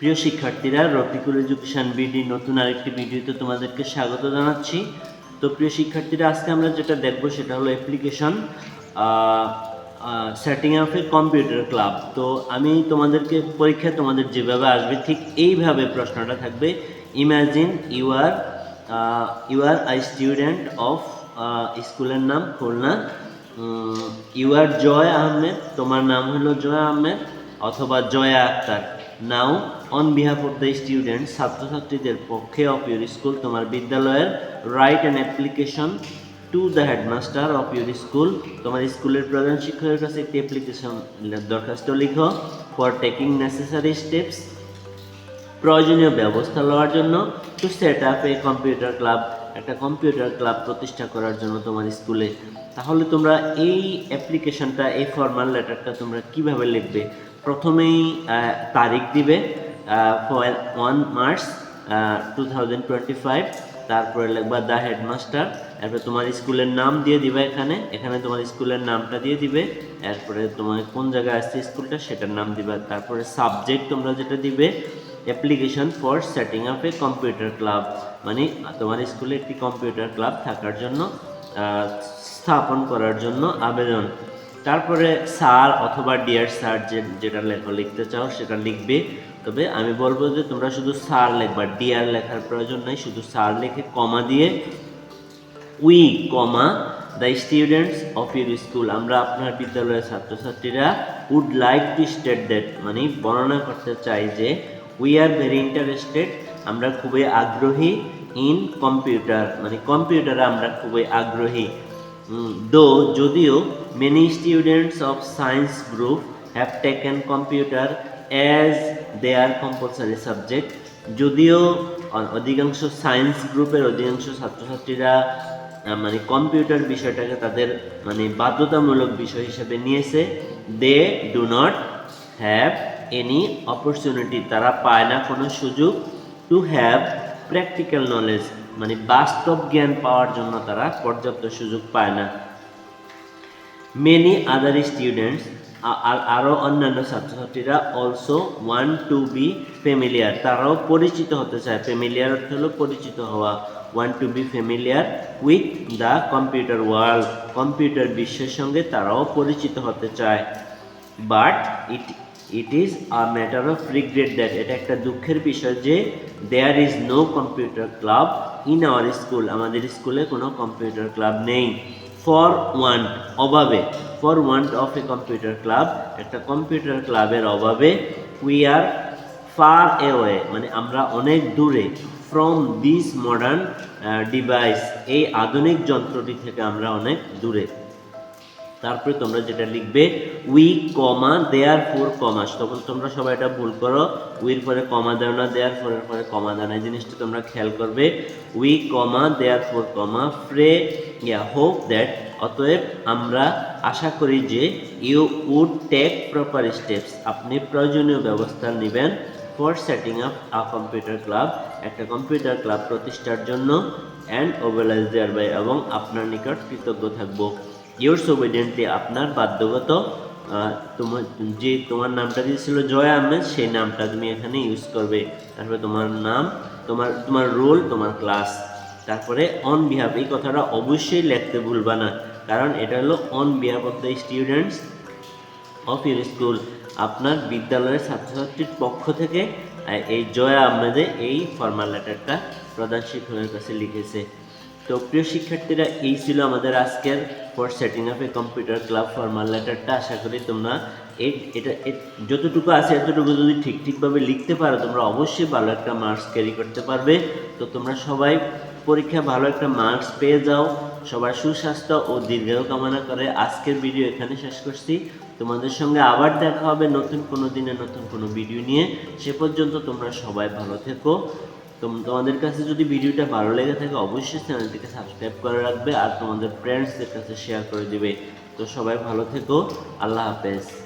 প্রিয় শিক্ষার্থীরা, Rafiqul education BD, নতুন আরেকটি ভিডিওতে তোমাদেরকে স্বাগত জানাচ্ছি। তো প্রিয় শিক্ষার্থীরা, আজকে আমরা যেটা দেখব সেটা হলো application setting up a computer club তো আমি তোমাদেরকে পরীক্ষা তোমাদের যেভাবে আসবে, ঠিক এইভাবে প্রশ্নটা থাকবে। Imagine you are you are I student of স্কুলের নাম খুলনা। ইউ আর জয় আহমেদ, তোমার নাম হলো জয় আহমেদ, অথবা Joya Akter. Now on behalf of the student ছাত্রছাত্রীদের পক্ষে অফ ইউর স্কুল তোমার বিদ্যালয়ের write and application to the headmaster of your school তোমার স্কুলের প্রধান শিক্ষকের কাছে একটি অ্যাপ্লিকেশন দরখাস্ত লিখো ফর টেকিং নেসেসারি স্টেপস প্রয়োজনীয় ব্যবস্থা নেওয়ার জন্য to set up a computer club একটা কম্পিউটার ক্লাব প্রতিষ্ঠা করার জন্য তোমার স্কুলে। তাহলে তোমরা এই অ্যাপ্লিকেশনটা এই ফর্মাল লেটারটা তোমরা কীভাবে লিখবে? প্রথমেই তারিখ দিবে one March two thousand five তারপরে লিখবা দ্য হেডমাস্টার এরপরে তোমার স্কুলের নাম দিয়ে দিবে এখানে। এখানে তোমার স্কুলের নামটা দিয়ে দিবে। এরপরে তোমার কোন জায়গায় আসছে স্কুলটা সেটার নাম দিবে। তারপরে সাবজেক্ট তোমরা যেটা দিবে application for setting up a computer club মানে তোমার স্কুলে একটি কম্পিউটার ক্লাব থাকার জন্য স্থাপন করার জন্য আবেদন। তারপরে স্যার অথবা ডিয়ার স্যার যে যেটা লেখো, লিখতে চাও সেটা লিখবে। তবে আমি বলব যে তোমরা শুধু স্যার লিখবা, ডিয়ার লেখার প্রয়োজন নাই, শুধু স্যার লিখে কমা দিয়ে we comma the students of your school. আমরা আপনার বিদ্যালয়ের ছাত্রছাত্রীরা would like to state that মানে বর্ণনা করতে চাই যে উই আর ভেরি ইন্টারেস্টেড আমরা খুবই আগ্রহী ইন কম্পিউটার মানে কম্পিউটারে আমরা খুবই আগ্রহী। দো যদিও students of science group have taken computer as they are compulsory subject যদিও অধিকাংশ সায়েন্স গ্রুপের অধিকাংশ ছাত্রছাত্রীরা মানে কম্পিউটার বিষয়টাকে তাদের মানে বাধ্যতামূলক বিষয় হিসেবে নিয়েছে। They do not have any opportunity তারা পায় না কোনো সুযোগ টু হ্যাভ প্র্যাকটিক্যাল নলেজ মানে বাস্তব জ্ঞান পাওয়ার জন্য তারা পর্যাপ্ত সুযোগ পায় না। মেনি আদার স্টুডেন্টস আর আরও অন্যান্য ছাত্রছাত্রীরা also want to be familiar তারাও পরিচিত হতে চায় ফ্যামিলিয়ার অর্থ হলো পরিচিত হওয়া want to be familiar with the computer world computer বিশ্বের সঙ্গে তারাও পরিচিত হতে চায় but it it is a matter of regret that এটা একটা দুঃখের বিষয় যে there is no computer club in our school আমাদের স্কুলে কোনো কম্পিউটার ক্লাব নেই ফর ওয়ান্ট অভাবে, for want of a computer club, একটা কম্পিউটার ক্লাবের অভাবে উই আর ফার অ্যাওয়ে মানে আমরা অনেক দূরে ফ্রম দিস মডার্ন ডিভাইস এই আধুনিক যন্ত্রটি থেকে আমরা অনেক দূরে। তারপরে তোমরা যেটা লিখবে উই কমা দেয়ার ফোর কমাস তখন তোমরা সবাই এটা ভুল করো। উইর পরে কমা দেও না দেয়ার ফোরের পরে কমা দেও না। এই জিনিসটা তোমরা খেয়াল করবে। We comma therefore comma Fry yeah hope that অতএব আমরা আশা করি যে you would take proper steps আপনি প্রয়োজনীয় ব্যবস্থা নেবেন for setting up a computer club একটা কম্পিউটার ক্লাব প্রতিষ্ঠার জন্য অ্যান্ড ওবেলাইজ দেয়ার বাই এবং আপনার নিকট কৃতজ্ঞ থাকব। ইয়োর্স ওবিডিয়েন্টলি আপনার বাধ্যগত তোমার, যে তোমার নামটা দিয়েছিল জয় আহমেদ, সেই নামটা তুমি এখানে ইউজ করবে। তারপরে তোমার নাম, তোমার তোমার রোল তোমার ক্লাস তারপরে অন বিহাফ এই কথাটা অবশ্যই লিখতে ভুলবা না। কারণ এটা হলো on behalf of the students of your school আপনার বিদ্যালয়ের ছাত্রছাত্রীর পক্ষ থেকে এই জয়া আহমেদে এই ফর্মাল লেটারটা প্রধান শিক্ষকের কাছে লিখেছে। তো প্রিয় শিক্ষার্থীরা, এই ছিল আমাদের আজকের for setting up a computer club formal লেটারটা আশা করি তোমরা এই, এটা যতটুকু আছে এতটুকু যদি ঠিক ঠিকভাবে লিখতে পারো, তোমরা অবশ্যই ভালো একটা মার্কস ক্যারি করতে পারবে। তো তোমরা সবাই পরীক্ষা ভালো একটা মার্কস পেয়ে যাও। সবার সুস্বাস্থ্য ও দীর্ঘায়ু কামনা করে আজকের ভিডিও এখানে শেষ করছি। তোমাদের সঙ্গে আবার দেখা হবে নতুন কোনো দিনে, নতুন কোনো ভিডিও নিয়ে। সে পর্যন্ত তোমরা সবাই ভালো থেকো। তোমাদের কাছে যদি ভিডিওটা ভালো লেগে থাকে, অবশ্যই চ্যানেলটিকে সাবস্ক্রাইব করে রাখবে আর তোমাদের ফ্রেন্ডসদের কাছে শেয়ার করে দিবে। তো সবাই ভালো থেকো, আল্লাহ হাফেজ।